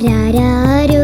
രാരാരോ